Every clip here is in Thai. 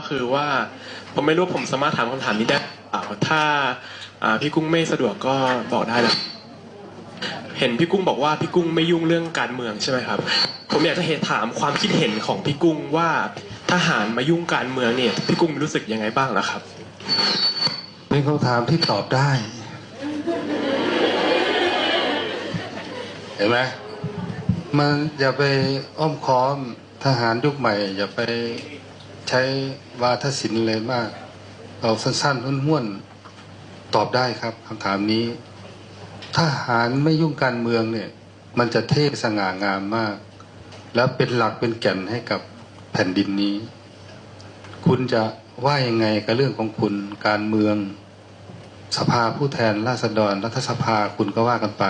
็คือว่าผมไม่รู้ผมสามารถถามคำถามนี้ได้เปล่าถ้าอ่าพี่กุ้งไม่สะดวกก็บอกได้นะเห็นพี่กุ้งบอกว่าพี่กุ้งไม่ยุ่งเรื่องการเมืองใช่ไหมครับ ผมอยากจะเหตุถามความคิดเห็นของพี่กุ้งว่าทหารมายุ่งการเมืองเนี่ยพี่กุ้งรู้สึกยังไงบ้างล่ะครับ เป็นคำถามที่ตอบได้ เห็นไหมมันอย่าไปอ้อมค้อมทหารยุคใหม่ อย่าไป ใช้วาทศิลป์เลยมากเอาสั้นๆห้วนๆตอบได้ครับคำถามนี้ทหารไม่ยุ่งการเมืองเนี่ย มันจะเท่สง่างามมาก แล้วเป็นหลักเป็นแก่นให้กับแผ่นดินนี้ คุณจะว่ายังไงกับเรื่องของคุณการเมือง สภาผู้แทนราษฎรรัฐสภาคุณก็ว่ากันไป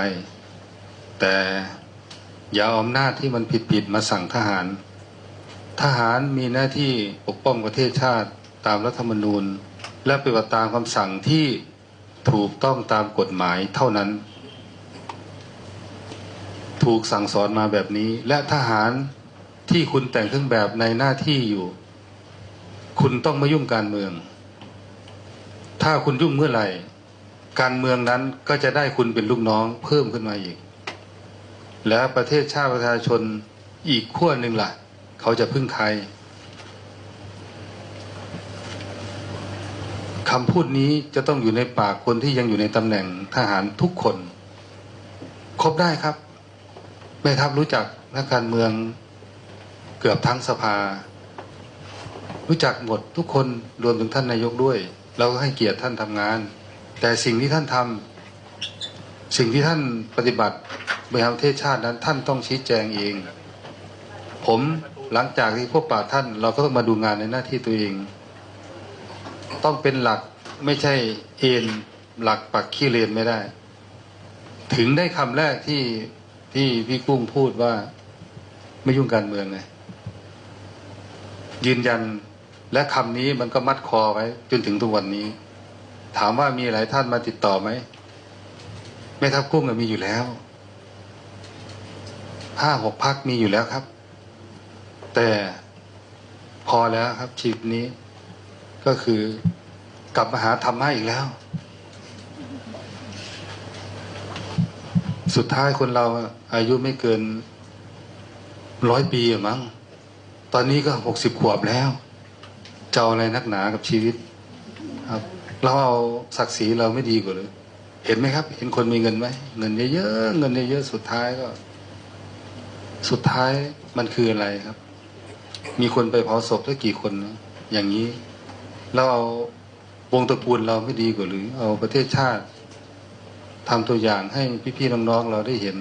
แต่อย่าเอาอำนาจที่มันผิดๆมาสั่งทหาร ทหารมีหน้าที่ปกป้องประเทศชาติตามรัฐธรรมนูญ และปฏิบัติตามคำสั่งที่ถูกต้องตามกฎหมายเท่านั้น ถูกสั่งสอนมาแบบนี้ และทหารที่คุณแต่งเครื่องแบบในหน้าที่อยู่ คุณต้องไม่ยุ่งการเมือง ถ้าคุณยุ่งเมื่อไหร่ การเมืองนั้นก็จะได้คุณเป็นลูกน้องเพิ่มขึ้นมาอีก แล้วประเทศชาติประชาชนอีกขั้วหนึ่งล่ะ เขาจะพึ่งใครคำพูดนี้จะต้องอยู่ในปากคนที่ยังอยู่ในตำแหน่งทหารทุกคน ครบได้ครับ แม่ทัพรู้จักนักการเมืองเกือบทั้งสภา รู้จักหมดทุกคนรวมถึงท่านนายกด้วย เราก็ให้เกียรติท่านทำงาน แต่สิ่งที่ท่านทำสิ่งที่ท่านปฏิบัติบริหารประเทศชาตินั้น ท่านต้องชี้แจงเอง ผม หลังจากที่พบปะท่าน เราก็ต้องมาดูงานในหน้าที่ตัวเอง ต้องเป็นหลักไม่ใช่เอ็นหลักปักขี้เลนไม่ได้ ถึงได้คำแรกที่ที่พี่กุ้งพูดว่าไม่ยุ่งการเมืองไงยืนยันและคำนี้มันก็มัดคอไว้ จนถึงทุกวันนี้ ถามว่ามีหลายท่านมาติดต่อไหมแม่ทัพกุ้งมีอยู่แล้วห้าหกพักมีอยู่แล้วครับ แต่พอแล้วครับชีวิตนี้ ก็คือกลับมาหาธรรมะอีกแล้ว สุดท้ายคนเราอายุไม่เกินร้อยปีอะมั้ง ตอนนี้ก็หกสิบขวบแล้วจะเอาอะไรนักหนากับชีวิต ครับเราเอาศักดิ์ศรีเราไม่ดีกว่าหรือเห็นไหมครับ เห็นคนมีเงินไหมเงินเยอะๆเงินเยอะๆสุดท้ายก็ สุดท้ายมันคืออะไรครับ มีคนไปเผาศพได้กี่คนนะอย่างนี้เราเอาวงตระกูลเราไม่ดีกว่าหรือ เอาประเทศชาติทำตัวอย่างให้พี่ๆน้องๆเราได้เห็น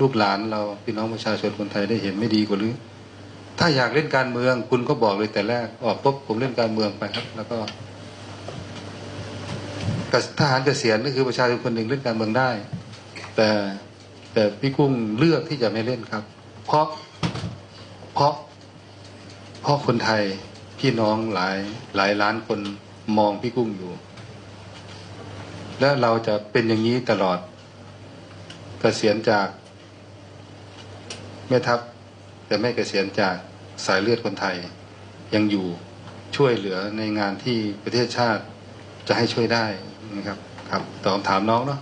ลูกหลานเราพี่น้องประชาชนคนไทยได้เห็นไม่ดีกว่าหรือ ถ้าอยากเล่นการเมือง คุณก็บอกเลยแต่แรกออกปุ๊บผมเล่นการเมืองไปครับ แล้วก็ทหารเกษียณก็คือประชาชนคนหนึ่งเล่นการเมืองได้ แต่แต่พี่กุ้งเลือกที่จะไม่เล่นครับ เพราะเพราะ เพราะคนไทยพี่น้องหลายหลายล้านคนมองพี่กุ้งอยู่ และเราจะเป็นอย่างนี้ตลอดเกษียณจากแม่ทัพแต่ไม่เกษียณจากสายเลือดคนไทย ยังอยู่ช่วยเหลือในงานที่ประเทศชาติจะให้ช่วยได้นะครับ ครับตอบถามน้องเนาะ